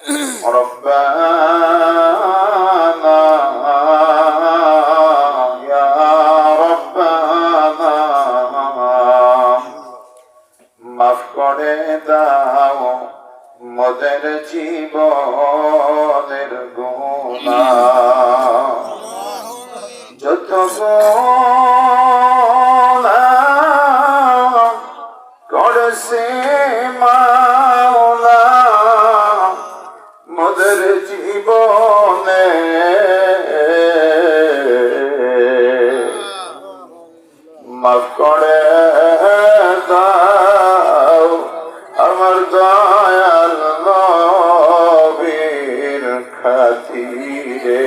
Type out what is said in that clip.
ربنا يا ربنا মাফ করে দাও মোদের জীবনের গুণা। যত গুণা করেছি মা মদর জীবনে। মাফ দাও আমার দয়াল নবীর খাতিরে।